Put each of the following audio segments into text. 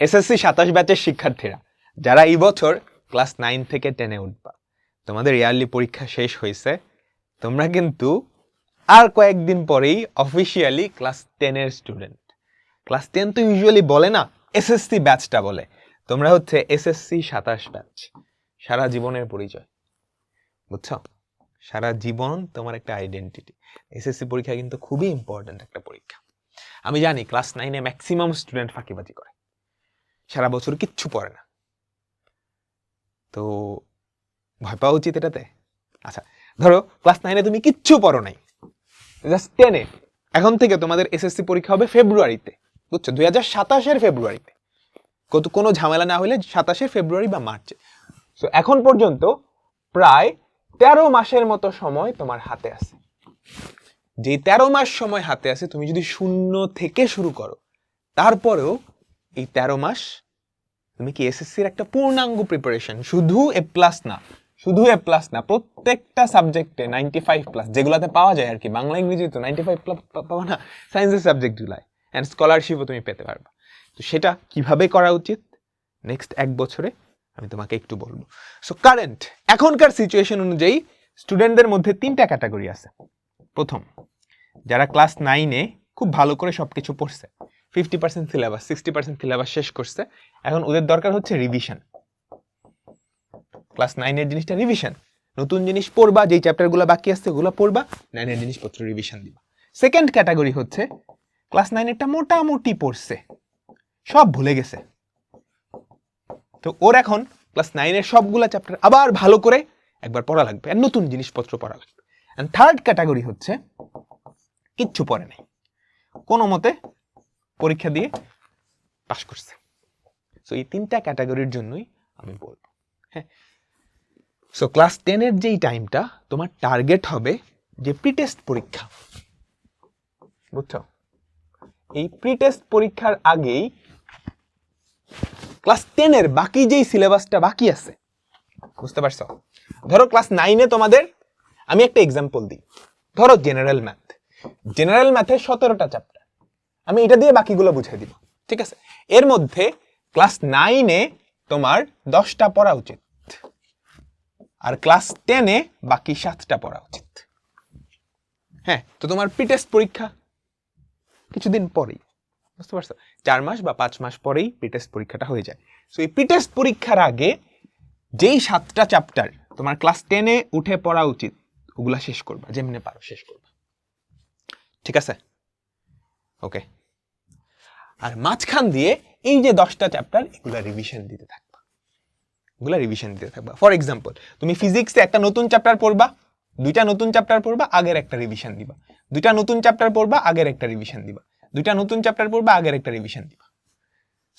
SSC সাতাশ ব্যাচের শিক্ষার্থীরা, যারা এই বছর ক্লাস নাইন থেকে টেনে উঠবা। তোমাদের ইয়ারলি পরীক্ষা শেষ হয়েছে। তোমরা কিন্তু আর কয়েকদিন পরেই অফিসিয়ালি ক্লাস টেনের স্টুডেন্ট ক্লাস টেন তো ইউজুয়ালি বলে না, এসএসসি ব্যাচটা বলে। তোমরা হচ্ছে এসএসসি সাতাশ ব্যাচ, সারা জীবনের পরিচয়। বুঝছ? সারা জীবন তোমার একটা আইডেন্টিটি এসএসসি পরীক্ষা কিন্তু খুবই ইম্পর্ট্যান্ট একটা পরীক্ষা। আমি জানি, ক্লাস নাইনে ম্যাক্সিমাম স্টুডেন্ট ফাঁকিবাজি করে। সারা বছর কিচ্ছু পড়ে না। তো ভয় পাওয়া উচিত এটাতে? আচ্ছা ধরো ক্লাস নাইনে তুমি কিচ্ছু পড়ো নাই। জাস্ট টেনে এখন থেকে তোমাদের এসএসসি পরীক্ষা হবে ফেব্রুয়ারিতে বুঝছ? দুই হাজার সাতাশের ফেব্রুয়ারিতে কত কোনো ঝামেলা না হলে সাতাশে ফেব্রুয়ারি বা মার্চে সো এখন পর্যন্ত প্রায় তেরো মাসের মতো সময় তোমার হাতে আছে। যে তেরো মাস সময় হাতে আছে, তুমি যদি শূন্য থেকে শুরু করো, তারপরেও এই তেরো মাস তুমি কি এসএসসির একটা পূর্ণাঙ্গ প্রিপারেশন শুধু এ প্লাস না, শুধু এ প্লাস না, প্রত্যেকটা সাবজেক্টে নাইনটি ফাইভ প্লাস যেগুলোতে পাওয়া যায় আর কি, বাংলা ইংরেজি তো নাইনটি ফাইভ প্লাস পাবা না সায়েন্সের সাবজেক্টগুলায় অ্যান্ড স্কলারশিপও তুমি পেতে পারবা। তো সেটা কীভাবে করা উচিত? নেক্সট এক বছরে আমি তোমাকে একটু বলব। সো কারেন্ট এখনকার সিচুয়েশন অনুযায়ী স্টুডেন্টদের মধ্যে তিনটা ক্যাটাগরি আছে। প্রথম, যারা ক্লাস নাইনে খুব ভালো করে সব কিছু পড়ছে fifty percent syllabus sixty percent syllabus শেষ করছে। এখন ওদের দরকার হচ্ছে রিভিশন ক্লাস নাইনের জিনিসটা রিভিশন নতুন জিনিস পড়বা, যেই চ্যাপ্টারগুলো বাকি আছে ওগুলো পড়বা নাইনের জিনিসপত্র রিভিশন দিবা। সেকেন্ড ক্যাটাগরি হচ্ছে ক্লাস নাইনেরটা মোটামুটি পড়ছে। সব ভুলে গেছে। তো ওর এখন ক্লাস নাইনের সবগুলা চ্যাপ্টার আবার ভালো করে একবার পড়া লাগবে, আর নতুন জিনিসপত্র পড়া লাগবে। অ্যান্ড থার্ড ক্যাটাগরি হচ্ছে, কিচ্ছু পড়ে নাই। কোনো মতে পরীক্ষা দিয়ে পাশ করছে। সো এই তিনটা ক্যাটাগরির জন্যই আমি বলব। হ্যাঁ। সো ক্লাস টেনের যেই টাইমটা তোমার টার্গেট হবে যে প্রিটেস্ট পরীক্ষা। বুঝছ? এই প্রিটেস্ট পরীক্ষার আগেই ক্লাস টেনের বাকি যেই সিলেবাসটা বাকি আছে, বুঝতে পারছ? ধরো ক্লাস নাইনে তোমাদের, আমি একটা এক্সাম্পল দিই। ধরো জেনারেল ম্যাথ জেনারেল ম্যাথের সতেরোটা চ্যাপ্টার আমি এটা দিয়ে বাকিগুলো বুঝিয়ে দিব। ঠিক আছে? এর মধ্যে ক্লাস নাইনে তোমার দশটা পড়া উচিত আর ক্লাস টেনে বাকি সাতটা পড়া উচিত। হ্যাঁ তো তোমার প্রিটেস্ট পরীক্ষা কিছুদিন পরেই, বুঝতে পারছ? চার মাস বা পাঁচ মাস পরেই প্রিটেস্ট পরীক্ষাটা হয়ে যায়। সো এই প্রিটেস্ট পরীক্ষার আগে যেই সাতটা চ্যাপ্টার তোমার ক্লাস টেনে উঠে পড়া উচিত, ওগুলা শেষ করবা, যেমনি পারো শেষ করবা। ঠিক আছে? ওকে আর মাঝখান দিয়ে এই যে দশটা চ্যাপ্টার এগুলা রিভিশন দিতে থাকবা। এগুলা রিভিশন দিতে থাকবা। ফর এক্সাম্পল তুমি ফিজিক্সে একটা নতুন চ্যাপ্টার পড়বা, দুইটা নতুন চ্যাপ্টার পড়বা, আগের একটা রিভিশন দিবা। দুইটা নতুন চ্যাপ্টার পড়বা, আগের একটা রিভিশন দিবা। দুইটা নতুন চ্যাপ্টার পড়বা, আগের একটা রিভিশন দিবা।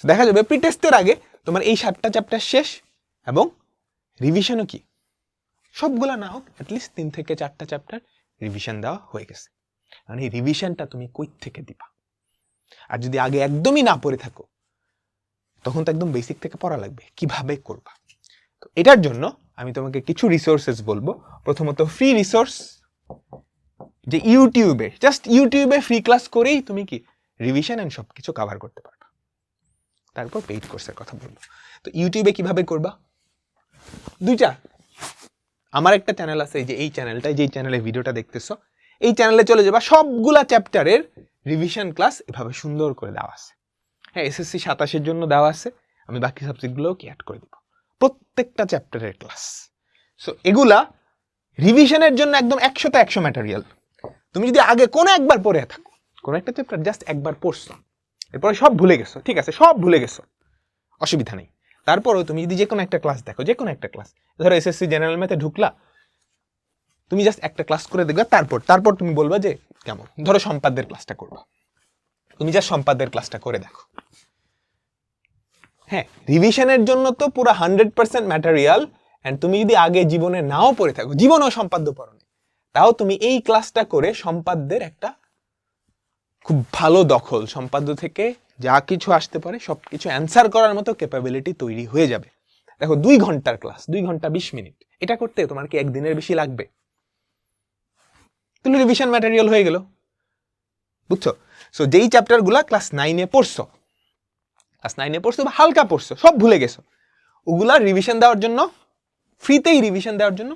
দেখা যাবে প্রিটেস্টের আগে তোমার এই সাতটা চ্যাপ্টার শেষ এবং রিভিশনও কি? সবগুলা না হোক অ্যাটলিস্ট তিন থেকে চারটা চ্যাপ্টার রিভিশন দেওয়া হয়ে গেছে। মানে এই রিভিশনটা তুমি কই থেকে দিবা? আর যদি আগে একদমই না পড়ে থাকো, তখন তো একদম বেসিক থেকে পড়া লাগবে। কীভাবে করবা? তো এটার জন্য আমি তোমাকে কিছু রিসোর্সেস বলব। প্রথমত ফ্রি রিসোর্স যে ইউটিউবে জাস্ট ইউটিউবে ফ্রি ক্লাস করেই তুমি কি রিভিশন অ্যান্ড সব কিছু কাভার করতে পারবা। তারপর পেইড কোর্সের কথা বলব। তো ইউটিউবে কীভাবে করবা? দুইটা। আমার একটা চ্যানেল আছে যে এই চ্যানেলটাই যেই চ্যানেলে ভিডিওটা দেখতেছো, এই চ্যানেলে চলে যাবা সবগুলা চ্যাপ্টারের রিভিশন ক্লাস এভাবে সুন্দর করে দেওয়া আছে। হ্যাঁ এসএসসি সাতাশের জন্য দেওয়া আছে। আমি বাকি সাবজেক্টগুলোও কি অ্যাড করে দিব? প্রত্যেকটা চ্যাপ্টারের ক্লাস সো এগুলা রিভিশনের জন্য একদম একশোতে একশো ম্যাটেরিয়াল তুমি যদি আগে কোনো একবার পড়ে থাকো, কোনো একটা চ্যাপ্টার জাস্ট একবার পড়ছো, এরপরে সব ভুলে গেছো, ঠিক আছে, সব ভুলে গেছো, অসুবিধা নেই। তারপরেও তুমি যদি যে কোনো একটা ক্লাস দেখো যে কোনো একটা ক্লাস ধরো এসএসসি জেনারেল ম্যাথে ঢুকলা, তুমি জাস্ট একটা ক্লাস করে দেখবে, তারপর তারপর তুমি বলবা যে কেমন? ধরো সম্পাদ্যের ক্লাসটা করবা। তুমি জাস্ট সম্পাদ্যের ক্লাসটা করে দেখো। হ্যাঁ রিভিশনের জন্য তো পুরো হান্ড্রেড পার্সেন্ট ম্যাটেরিয়াল অ্যান্ড তুমি যদি আগে জীবনে নাও পড়ে থাকো, জীবনেও সম্পাদ্য পড়ো তাও তুমি এই ক্লাসটা করে সম্পাদ্যের একটা খুব ভালো দখল, সম্পাদ্য থেকে যা কিছু আসতে পারে সব কিছু অ্যান্সার করার মতো ক্যাপাবিলিটি তৈরি হয়ে যাবে। দেখো, দুই ঘণ্টার ক্লাস দুই ঘণ্টা বিশ মিনিট, এটা করতে তোমার কি একদিনের বেশি লাগবে? তুমি রিভিশন ম্যাটেরিয়াল হয়ে গেল। বুঝছ? সো যেই চ্যাপ্টারগুলা ক্লাস নাইনে পড়ছো ক্লাস নাইনে পড়ছো বা হালকা পড়ছো, সব ভুলে গেছো, ওগুলা রিভিশন দেওয়ার জন্য ফ্রিতেই রিভিশন দেওয়ার জন্য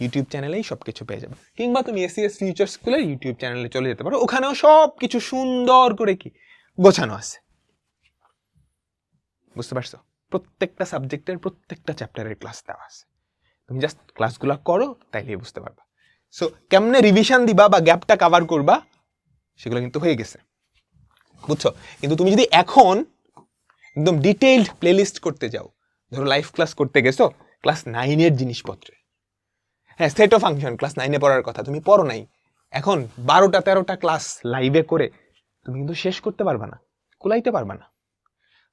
ইউটিউব চ্যানেলেই সব কিছু পেয়ে যাবে। কিংবা তুমি এসিএস ফিউচার স্কুলের ইউটিউব চ্যানেলে চলে যেতে পারো, ওখানেও সব কিছু সুন্দর করে কি গোছানো আছে। বুঝতে পারছ? প্রত্যেকটা সাবজেক্টের প্রত্যেকটা চ্যাপ্টারের ক্লাস দেওয়া আছে। তুমি জাস্ট ক্লাসগুলো করো, তাইলেই বুঝতে পারবা। সো কেমনে রিভিশন দিবা বা গ্যাপটা কাভার করবা, সেগুলো কিন্তু হয়ে গেছে। বুঝছ? কিন্তু তুমি যদি এখন একদম ডিটেইলড প্লেলিস্ট করতে যাও, ধরো লাইভ ক্লাস করতে গেছো ক্লাস নাইনের জিনিসপত্রে। হ্যাঁ সেটো ফাংশন ক্লাস নাইনে পড়ার কথা, তুমি পড়ো নাই। এখন বারোটা, তেরোটা ক্লাস লাইভে করে তুমি কিন্তু শেষ করতে পারবা না, কুলাইতে পারবা না।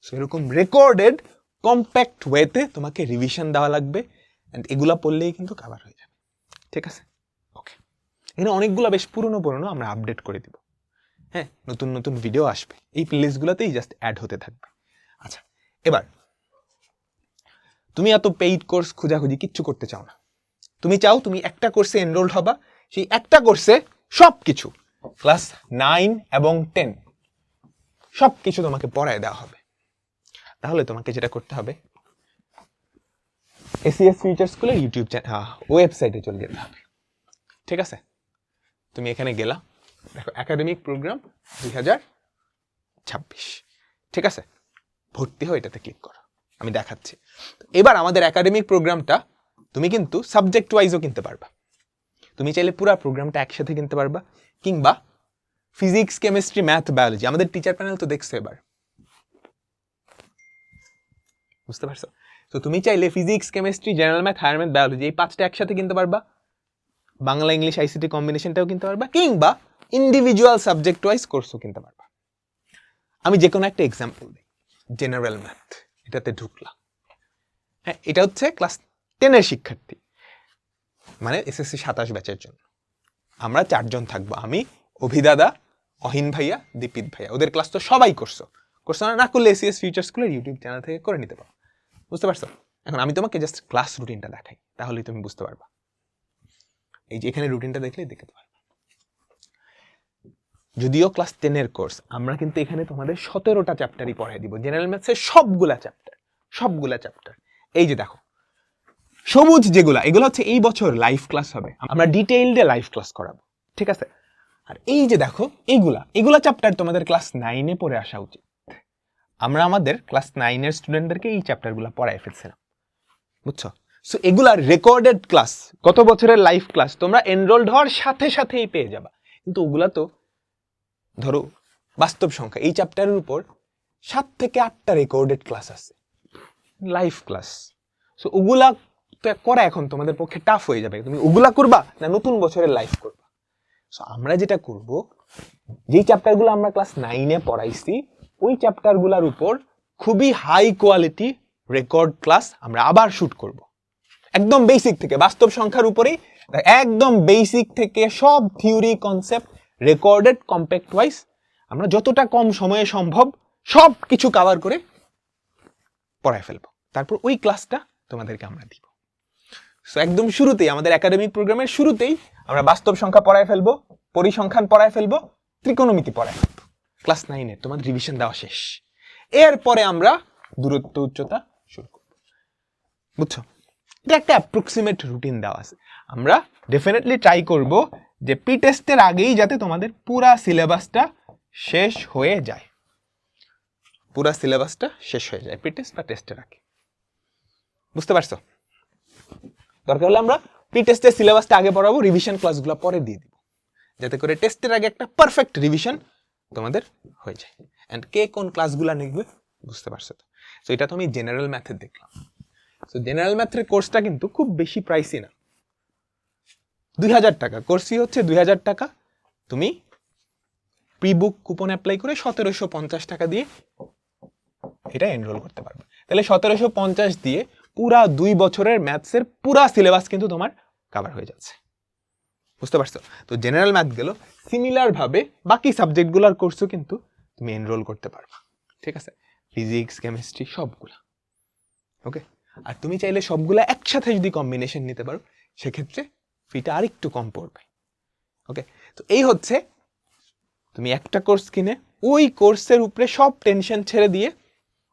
সো এরকম রেকর্ডেড কম্প্যাক্ট ওয়েতে তোমাকে রিভিশন দেওয়া লাগবে অ্যান্ড এগুলা পড়লেই কিন্তু কাভার হয়ে যাবে। ঠিক আছে? এখানে অনেকগুলো বেশ পুরনো পুরনো আমরা আপডেট করে দিব। হ্যাঁ নতুন নতুন ভিডিও আসবে। এই প্লেলিস্টগুলোতেই জাস্ট অ্যাড হতে থাকবে। আচ্ছা এবার তুমি এত পেইড কোর্স খোঁজাখুঁজি কিচ্ছু করতে চাও না। তুমি চাও তুমি একটা কোর্সে এনরোল্ড হবা, সেই একটা কোর্সে সব কিছু ক্লাস নাইন এবং টেন সব কিছু তোমাকে পড়ায় দেওয়া হবে। তাহলে তোমাকে যেটা করতে হবে এসিএস ফিউচার স্কুলের ইউটিউব চ্যানেল ওয়েবসাইটে চলে যেতে হবে। ঠিক আছে? তুমি এখানে গেলা। দেখো একাডেমিক প্রোগ্রাম দুই হাজার ছাব্বিশ। ঠিক আছে? ভর্তি হয়ে এটাতে ক্লিক করো। আমি দেখাচ্ছি। এবার আমাদের একাডেমিক প্রোগ্রামটা তুমি কিন্তু সাবজেক্ট ওয়াইজও কিনতে পারবা। তুমি চাইলে পুরো প্রোগ্রামটা একসাথে কিনতে পারবা, কিংবা ফিজিক্স কেমিস্ট্রি ম্যাথ বায়োলজি আমাদের টিচার প্যানেল তো দেখছ এবার। বুঝতে পারছ? তো তুমি চাইলে physics chemistry general math higher math biology এই পাঁচটা একসাথে কিনতে পারবা। বাংলা, ইংলিশ আইসিটি কম্বিনেশনটাও কিনতে পারবা, কিংবা ইন্ডিভিজুয়াল সাবজেক্ট ওয়াইজ কোর্সও কিনতে পারবা। আমি যে কোনো একটা এক্সাম্পল দিই জেনারেল ম্যাথ এটাতে ঢুকলাম। হ্যাঁ এটা হচ্ছে ক্লাস টেনের শিক্ষার্থী মানে এসএসসি সাতাশ ব্যাচের জন্য। আমরা চারজন থাকব, আমি অভিদাদা অহিন ভাইয়া, দীপিত ভাইয়া। ওদের ক্লাস তো সবাই করছ করছ না করলে এসিএস ফিউচার স্কুলের ইউটিউব চ্যানেল থেকে করে নিতে পারো। বুঝতে পারছ? এখন আমি তোমাকে জাস্ট ক্লাস রুটিনটা দেখাই, তাহলেই তুমি বুঝতে পারবা। এই যে এখানে রুটিনটা দেখলেই দেখতে পারবা যদিও ক্লাস টেনের কোর্স আমরা কিন্তু এখানে তোমাদের সতেরোটা চ্যাপ্টারই পড়াই দিব। জেনারেল ম্যাথসের সবগুলা চ্যাপ্টার সবগুলা চ্যাপ্টার এই যে দেখো, সবুজ যেগুলা, এগুলো হচ্ছে এই বছর লাইভ ক্লাস হবে। আমরা ডিটেইলডে লাইভ ক্লাস করাবো, ঠিক আছে? আর এই যে দেখো এইগুলা এগুলা চ্যাপ্টার তোমাদের ক্লাস নাইনে পড়ে আসা উচিত। আমরা আমাদের ক্লাস নাইনের স্টুডেন্টদেরকে এই চ্যাপ্টারগুলো পড়াই ফেলছিলাম। বুঝছ? সো এগুলা রেকর্ডেড ক্লাস গত বছরের লাইভ ক্লাস তোমরা এনরোলড হওয়ার সাথে সাথেই পেয়ে যাবা। কিন্তু ওগুলা তো ধরো বাস্তব সংখ্যা। এই চ্যাপ্টারের উপর সাত থেকে আটটা রেকর্ডেড ক্লাস আছে। লাইভ ক্লাস সো ওগুলা করা এখন তোমাদের পক্ষে টাফ হয়ে যাবে। তুমি ওগুলা করবা না নতুন বছরের লাইভ করবা? সো আমরা যেটা করব, যেই চ্যাপ্টারগুলো আমরা ক্লাস নাইনে পড়াইছি, ওই চ্যাপ্টারগুলোর উপর খুবই হাই কোয়ালিটি রেকর্ড ক্লাস আমরা আবার শ্যুট করব। একদম বেসিক থেকে, বাস্তব সংখ্যার উপরেই। একদম বেসিক থেকে সব theory concept recorded compact wise আমরা যতটা কম সময়ে সম্ভব সব কিছু কাভার করে পড়ায় ফেলব। তারপর ওই ক্লাসটা তোমাদেরকে আমরা দিব। সো একদম শুরুতেই, আমাদের একাডেমিক প্রোগ্রামের শুরুতেই আমরা বাস্তব সংখ্যা পড়ায় ফেলব, পরিসংখ্যান পড়ায় ফেলব ত্রিকোণমিতি পড়ায় ফেলব। ক্লাস নাইনে তোমাদের রিভিশন দেওয়া শেষ। এরপরে আমরা দূরত্ব, উচ্চতা শুরু করব। বুঝছ? এটা একটা অ্যাপ্রক্সিমেট রুটিন দেওয়া আছে। আমরা ডেফিনেটলি ট্রাই করব যে পি টেস্টের আগেই যাতে তোমাদের পুরা সিলেবাসটা শেষ হয়ে যায়। পুরা সিলেবাসটা শেষ হয়ে যায় পি টেস্ট বা টেস্টের আগে। বুঝতে পারছ? দরকার হলে আমরা পি টেস্টের সিলেবাসটা আগে পড়াবো রিভিশন ক্লাসগুলো পরে দিয়ে দিব। যাতে করে টেস্টের আগে একটা পারফেক্ট রিভিশন তোমাদের হয়ে যায়। অ্যান্ড কে কোন ক্লাসগুলো নিবে, বুঝতে পারছ তো? এটা তো আমি জেনারেল ম্যাথে দেখলাম। সো জেনারেল ম্যাথের কোর্সটা কিন্তু খুব বেশি প্রাইসই না। দুই হাজার টাকা। কোর্সই হচ্ছে দুই হাজার টাকা। তুমি প্রি বুক কুপন অ্যাপ্লাই করে সতেরোশো পঞ্চাশ টাকা দিয়ে এটা এনরোল করতে পারবে। তাহলে সতেরোশো পঞ্চাশ দিয়ে পুরা দুই বছরের ম্যাথসের পুরা সিলেবাস কিন্তু তোমার কাভার হয়ে যাচ্ছে। বুঝতে পারছ? তো জেনারেল ম্যাথ গেল। সিমিলারভাবে বাকি সাবজেক্টগুলোর কোর্সও কিন্তু তুমি এনরোল করতে পারবা। ঠিক আছে? ফিজিক্স কেমিস্ট্রি সবগুলা। ওকে আর তুমি চাইলে সবগুলো একসাথে যদি কম্বিনেশন নিতে পারো, সেক্ষেত্রে ফিটা আরেকটু কম পড়বে। ওকে তো এই হচ্ছে তুমি একটা কোর্স কিনে ওই কোর্সের উপরে সব টেনশন ছেড়ে দিয়ে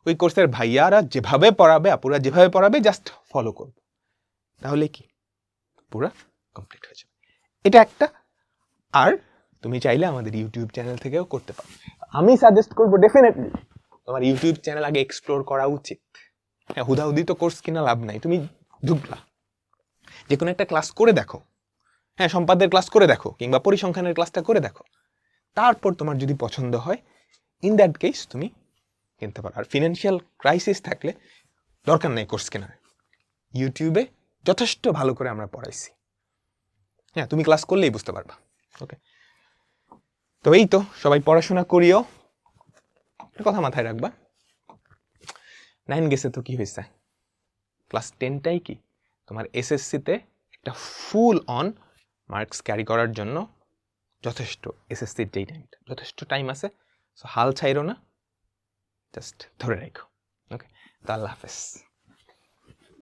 ওই কোর্সের ভাইয়ারা যেভাবে পড়াবে, আপুরা যেভাবে পড়াবে জাস্ট ফলো করব। তাহলে কি? পুরা কমপ্লিট হয়ে যাবে। এটা একটা। আর তুমি চাইলে আমাদের ইউটিউব চ্যানেল থেকেও করতে পারো। আমি সাজেস্ট করব ডেফিনেটলি তোমার ইউটিউব চ্যানেল আগে এক্সপ্লোর করা উচিত। হ্যাঁ হুদাহুদি তো কোর্স কিনা লাভ নাই। তুমি ঢুকলা যে কোনো একটা ক্লাস করে দেখো। হ্যাঁ সম্পাদের ক্লাস করে দেখো, কিংবা পরিসংখ্যানের ক্লাসটা করে দেখো। তারপর তোমার যদি পছন্দ হয় ইন দ্যাট কেস তুমি কিনতে পারো। আর ফিনান্সিয়াল ক্রাইসিস থাকলে দরকার নেই কোর্স কেনার। ইউটিউবে যথেষ্ট ভালো করে আমরা পড়াইছি। হ্যাঁ তুমি ক্লাস করলেই বুঝতে পারবা। ওকে তো এই তো, সবাই পড়াশোনা করিও। কথা মাথায় রাখবা। নাইন গেছে তো কি হয়েছে? ক্লাস টেনটাই কি? তোমার এসএসসিতে একটা ফুল অন মার্কস ক্যারি করার জন্য যথেষ্ট এসএসসির যেই টাইমটা যথেষ্ট টাইম আছে। সো হাল ছাইরো না জাস্ট ধরে রাখো। ওকে তো আল্লাহ হাফেজ।